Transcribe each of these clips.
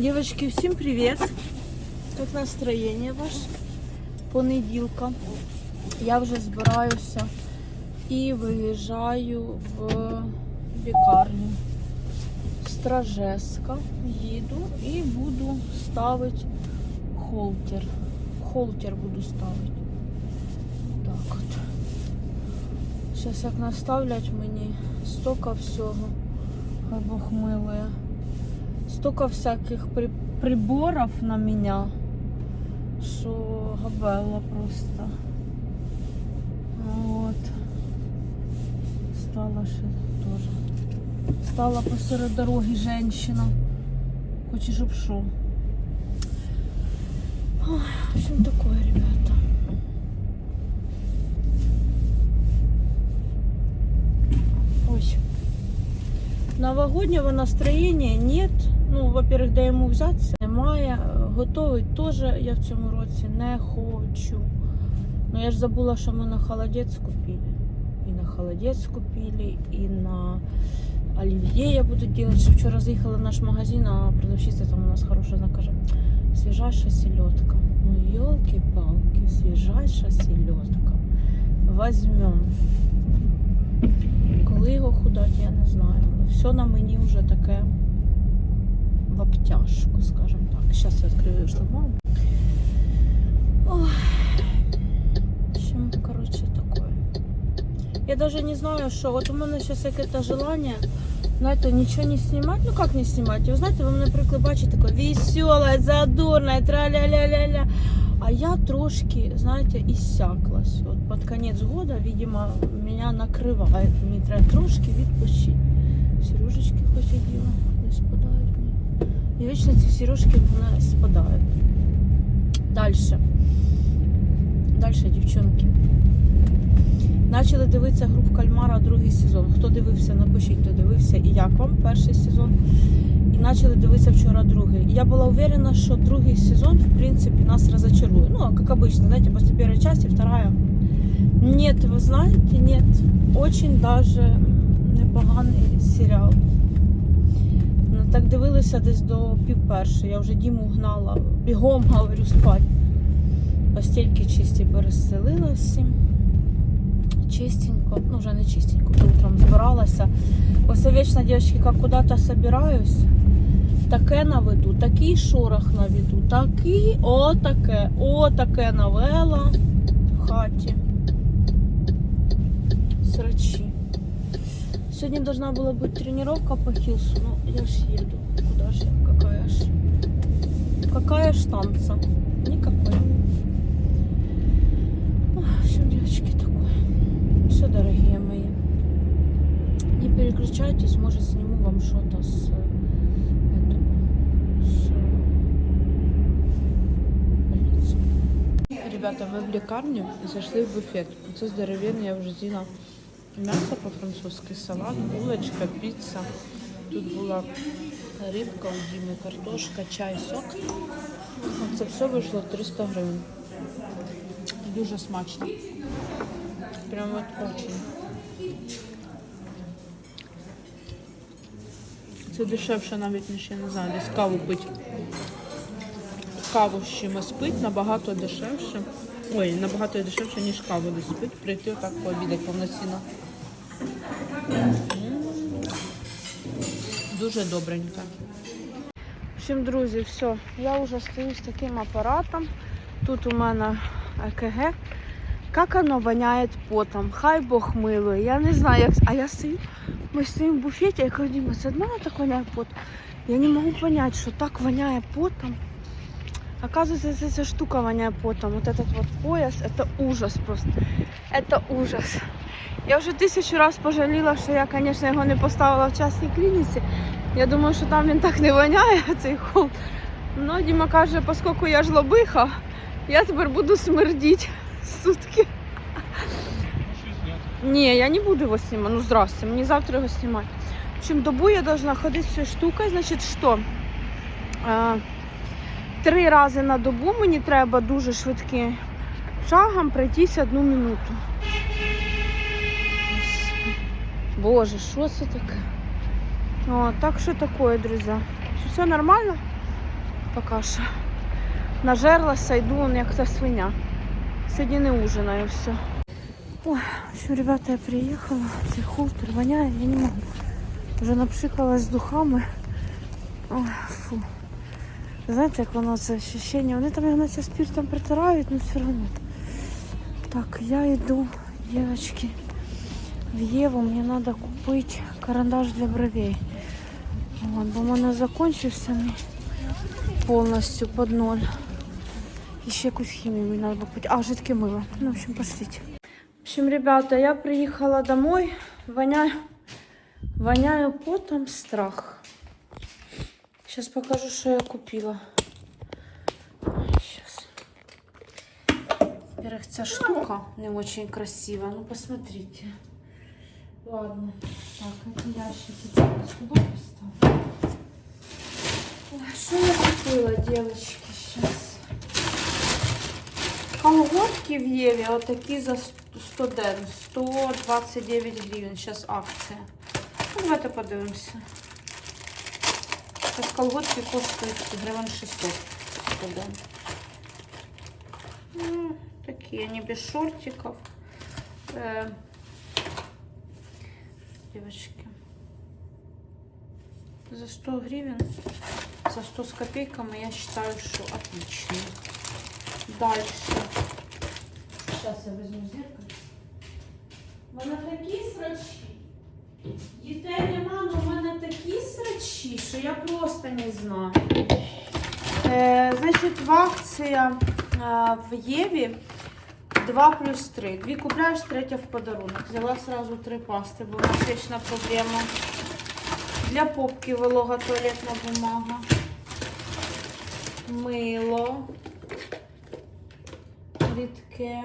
Девочки, всім привіт! Як настроєння ваше? Понеділка. Я вже збираюся і виїжджаю в лікарню. Стражеска. Їду і буду ставити холтер. Холтер буду ставити. Так от. Зараз як наставлять мені столько всього. Бог милує. Столько всяких при... приборов на меня, что габела просто. Вот. Стала ще тоже. Стала посеред дороги женщина. Хочешь, чтоб шо? Ой, в общем, такое, ребята. Ой. Новогоднього настроєння нет. Ну, во-первых, де йому взятися немає. Готовий теж я в цьому році не хочу. Ну я ж забула, що ми на холодець купили. І на холодець купили, і на олів'є я буду делать. Що вчора заїхала в наш магазин, а продавщиця там у нас хороша, вона каже, свіжайша селедка. Ну, елки-палки, свіжайша селедка. Возьмем. Коли його худати, я не знаю. Все на мені вже таке в обтяжку, скажем так. Сейчас я открою шлагбаум. Общем, короче, такое. Я даже не знаю, что. Вот у меня сейчас какое-то желание, знаете, ничего не снимать. Ну как не снимать? Ви знаєте, ви мене прикли бачите, таке веселе, задорне, тра-ля-ля-ля-ля. А я трошки, знаете, иссяклась. Вот под конец года, видимо, меня накрывает. Мені треба трошки відпочити. Сережечки хоч оділа, мені. І вічно ці сережки в мене спадають. Дальше. Дальше, дівчонки. Начали дивитися груп Кальмара другий сезон. Хто дивився, напишіть, хто дивився і як вам перший сезон. І почали дивитися вчора другий. Я була уверена, що другий сезон, в принципі, нас разочарує. Ну, як обычно, знаете, после первой части, вторая. Нет, ви знаєте, нет. Очень даже непоганий серіал. Так дивилися десь до пів. Я вже Діму гнала. Бігом говорю спать. Постільки чисті перестелила всім. Чистенько, ну вже не чистенько, утром збиралася. Ось вічно, дівчатки, як куди-то собираюсь, таке наведу, такий шорох наведу, такий, о таке, навела в хаті. Срачи. Сегодня должна была быть тренировка по Хилсу, но я ж еду. Куда же? Какая ж? Какая ж танца? Никакой. Ох, Все, девочки, такое. Все, дорогие мои. Не переключайтесь, может сниму вам что-то с с больницы. Ребята, ми в лікарню зайшли в буфет. Це здоровенний, я вже з'їла м'ясо по-французьки, салат, булочка, піца. Тут була рибка у Діми, картошка, чай, сок. Це все вийшло 300 гривень. Дуже смачно. Прям от очень. Це дешевше навіть, ніж я не знаю, десь каву пить. Каву з чимось пить набагато дешевше. Ой, набагато дешевше, ніж каву десь пить. Прийти отак пообідати повноцінно. Дуже добренько. В общем, друзі, все. Я вже стою з таким апаратом. Тут у мене ЕКГ. Як воно воняє потом. Хай Бог милує. Я не знаю, як. А я стою, ми стоїмо в буфеті, я кажу, Діма, це мене так воняє пот. Я не можу зрозуміти, що так воняє потом. Оказывается, эта эта штука воняет потом. Вот этот вот пояс, это ужас просто. Это ужас. Я вже тисячу раз пожаліла, що я, звісно, його не поставила в частній клініці. Я думаю, що там він так не воняє, цей холод. Ну, Діма каже, оскільки я ж лобиха, я тепер буду смердіти сутки. Ні, я не буду його знімати. Ну, здрасте, мені завтра його знімати. В общем, добу я должна ходити з цією штукою, значить, що? Три рази на добу мені треба дуже швидким шагом пройтись одну минуту. Боже, що це таке? О, так що таке, друзі? Все нормально? Поки що. Нажерлася, йду он як та свиня. Сьогодні не ужинаю все. Ой, в общем, ребята, я приїхала. Цей хултер воняє, я не можу. Вже напшикалась з духами. Ой, фу. Знаєте, як воно це ощущення? Вони там його наче спиртом притирають, але все одно. Так, я йду, девочки, в Єву. Мені треба купити карандаш для бровей. Вот, бо в мене закінчився повністю під ноль. І ще якусь хімію мені треба купити. А, жидке мило. Ну, в общем, пошлите. В общем, ребята, я приехала домой. Воняю, воняю потом страх. Сейчас покажу, что я купила. Сейчас. Во-первых, эта штука не очень красивая. Ну, посмотрите. Ладно. Так, эти ящики сюда поставлю. Ой, Что я купила, девочки, сейчас? Колготки в Єві отакі за 100 ден, 129 гривень. Зараз акція. Ну, давайте подивимося. Зараз колготки коштують гривень 600 100 ден. Ну, такі, они без шортиков. Э, девочки. За 100 гривен, за 100 с копейками я считаю, что отличные. Дальше. Сейчас я возьму зеркало. У мене такі срачі. Що я просто не знаю. Е, значить, в акція е, в Єві 2 плюс 3. Дві купляєш, третя в подарунок. Взяла сразу три пасти, бо у нас вічна проблема. Для попки волога туалетна бумага. Мило. рідке.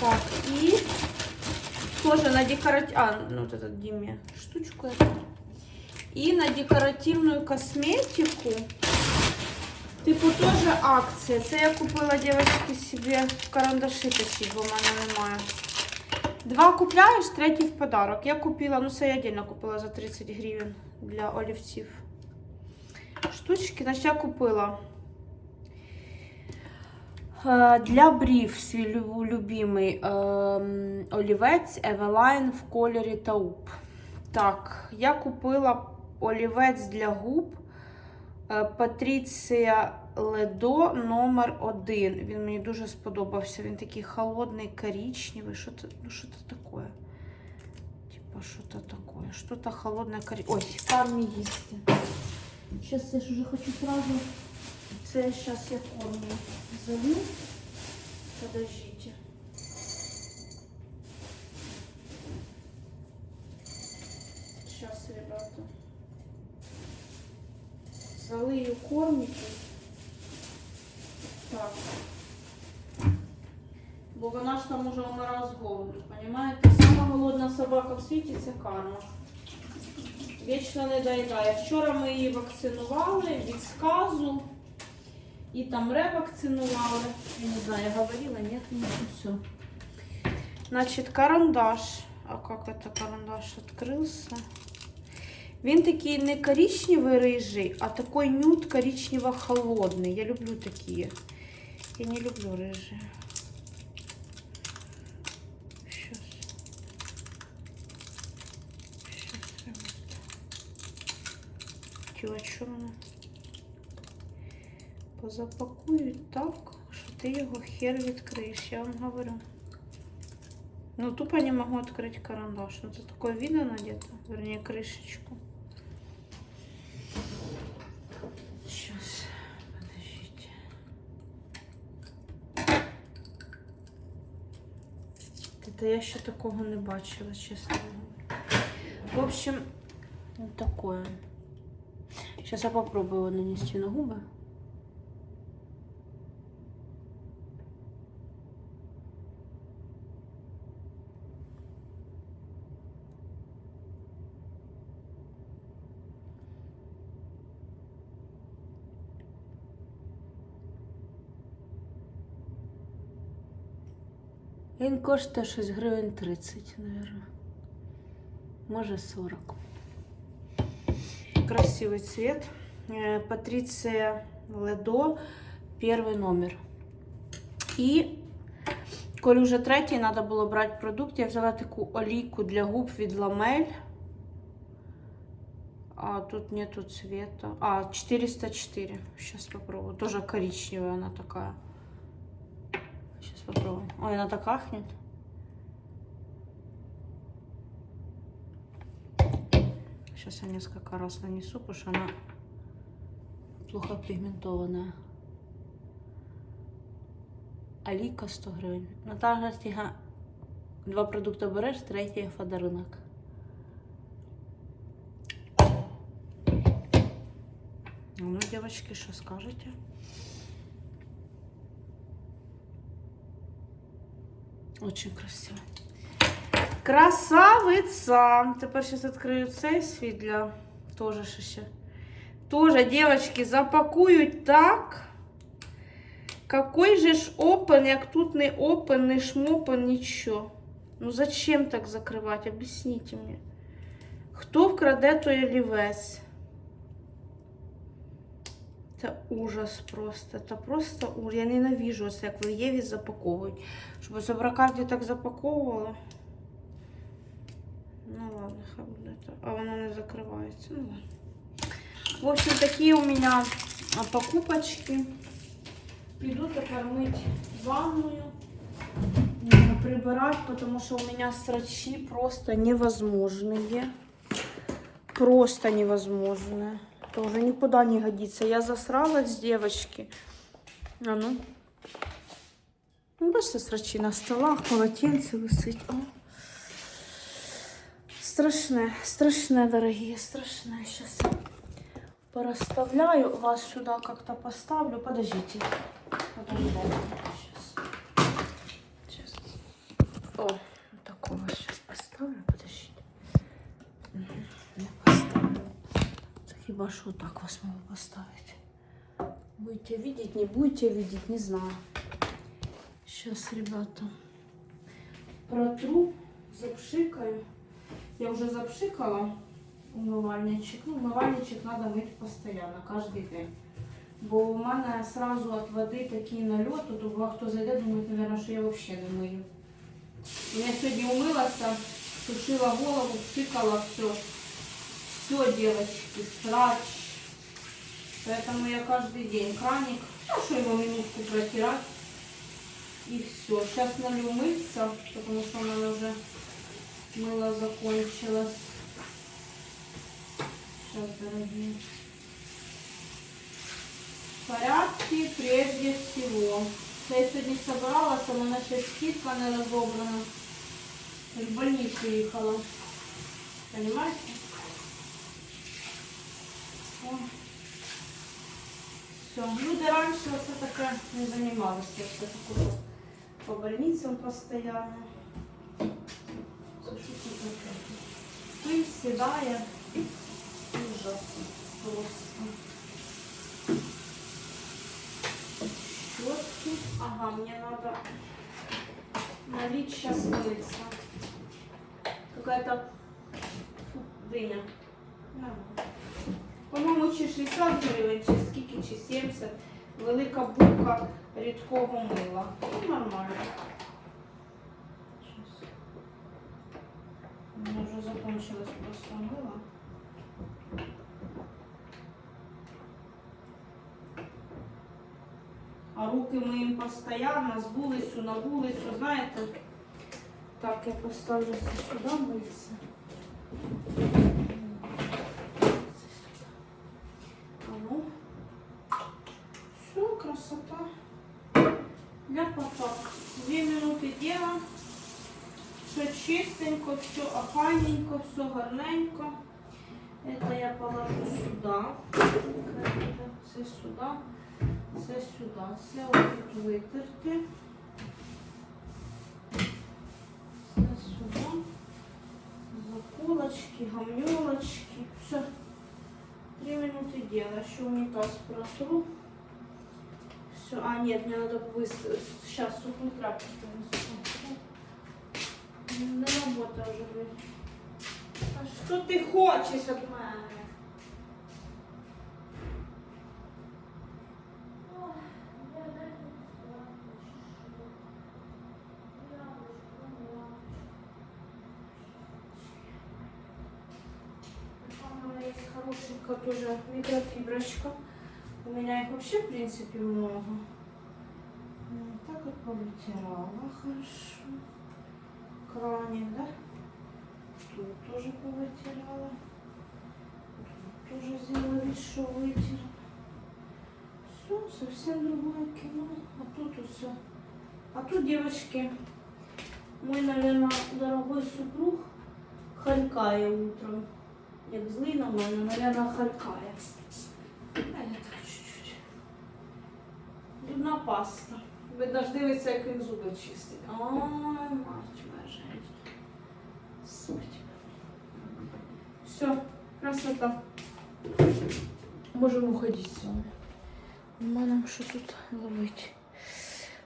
Так, і тоже на декоратив... А, ну вот этот Диме штучку эту. И на декоративную косметику. Типу тоже акція. Це я купила, девочки, себе карандаши точить, бо в мене немає. Два купляєш, третій в подарок. Я купила, ну це я отдельно купила за 30 гривень для олівців. Штучки, значить я купила Е, Для брів свій лю- любимий ем, олівець Eveline в кольорі тауп. Так, я купила олівець для губ е, Патріція Ледо номер 1 Він мені дуже сподобався. Він такий холодний, коричневий. Що це, ну, що це таке? Типа, що це таке? Що-то холодне коричневе. Ой, кармі їсти. Сейчас я ж уже хочу сразу. Це сейчас я кормлю. Залью. Подождите. Сейчас, ребята. Залию кормики. Так. Бо вона ж там уже умирає з голоду, понімаєте? Сама голодна собака в світі це карма. Вічно не доїдає. Вчора ми її вакцинували від сказу. І там ревакцинували. Я не знаю, я говорила, нет, ну все. Значить, карандаш. А как это карандаш открылся? Він такий не коричневий рижий, а такой нюд коричнево-холодний. Я люблю такі. Я не люблю рижі. Щас. Щас, ребята. Ті, а чого мене? позапакують так, що ти його хер відкриєш, я вам говорю. Ну, тупо не могу открыть карандаш. Ну, это такое видно где-то, вернее, крышечку. Это я ще такого не бачила, чесно. В общем, вот такое. Сейчас я попробую нанести на губы. Він коштує щось гривень 30, мабуть. Може 40. Красивий цвет. Э, Патриция Ледо, первый номер. І коли вже третій, треба було брати продукт, я взяла таку олійку для губ від Ламель. А тут нету цвета. А, 404. Сейчас попробую. Тоже коричневая она такая. Сейчас попробуем. Ой, она так ахнет. Сейчас я несколько раз нанесу, потому что она плохо пигментованная. Аліка 100 гривень. Наталя Стіга. Два продукти береш, третій в подарунок. Ну, девочки, що скажете? Очень красиво. Красавиця! Тепер зараз відкрию цей свій для Тоже ще ще. Тоже, девочки, запакують так. Какой же ж опен, як тут не опен, не шмопен, нічого. Ну зачем так закривати? Объясните мне. Хто вкраде, той олівець? Це ужас просто. Це просто ужас. Я ненавижу це, як в Єві запаковують. Щоб це в Бракарді так запаковували. Ну ладно, хай буде так. А воно не закривається. Ну ладно. В общем, такие у меня а, покупочки. Иду тепер мыть ванную, м, прибирать, потому что у меня срачи просто невозможные. Просто невозможные. Это уже никуда не годится. Я засралась, девочки. А ну. Ну, бачите, срачи на столах, полотенце висить. О. Страшне, страшне, дорогие, страшне. Сейчас порасставляю вас сюда как-то поставлю. Подождите. Подождите. Сейчас. Сейчас. О, такого сейчас поставлю. Хіба що так вас могу поставить. Будете видеть, не будете видеть, не знаю. Сейчас, ребята, протру, запшикаю. Я уже запшикала умивальничок. Ну, умивальничок треба мити постійно, кожен день. Бо у мене сразу від води такий нальот, то бува, хто зайде, думає, наверное, що я взагалі не мию. Я сьогодні умилася, сушила голову, пшикала все. Все, девочки, срач. Поэтому я каждый день краник, ну, его минутку протирать. И все. Сейчас налью мыться, потому что меня уже мыло закончилось. Сейчас, дорогие. В порядке прежде всего. Я сегодня собралась, а меня ще скидка не разобрана. В больницу ехала. Понимаете? Все. Люди раньше все таке не занимались. Я все таке по больницам постоянно. Це що це таке? Пыль сідає. Ужас. Просто. Щетки. Ага, мне надо налить сейчас мыться. Какая-то фу, дыня. На. По-моєму, чи 60 гривень, чи скільки, чи 70. Велика булка рідкого мила. Ну, нормально. Мене вже закончилось просто мило. А руки миємо постійно, з вулицю на вулицю, знаєте. Так, я поставлю сюди митися. А ну. Все, красота. Для поток. Две минуты дела. Все чистенько, все охайненько, все гарненько. Это я положу сюда. Це сюди. Це сюди. Це отут витерти. Це сюди. Заколочки, гамнюлочки. Все. Три минуты дела. Еще унитаз протру. Все, а, нет, мне надо вы сейчас сухую тряпку. Не работа уже, блин. А что ты хочешь от меня? Хорошенькая тоже микрофиброчка. У меня их вообще, в принципе, много. Ну, Так вот повытирала хорошо. Краник, да? Тут тоже повытирала. Тут тоже сделала вид, что вытерла. Все, совсем другое кино. А тут все. А тут, девочки, мой, наверное, дорогой супруг халькає утром. Як злий на мене, наверное, халькає. Зубна паста. Видно ж дивиться, як він зуби чистить. Ой, мать моя женщина. Суть. Все, красота. Можемо ходити з вами. Нема нам що тут ловити.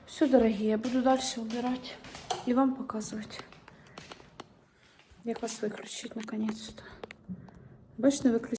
Все, дорогі, я буду далі убирати і вам показувати. Як вас виключити наконець-то. Бачите, виключити.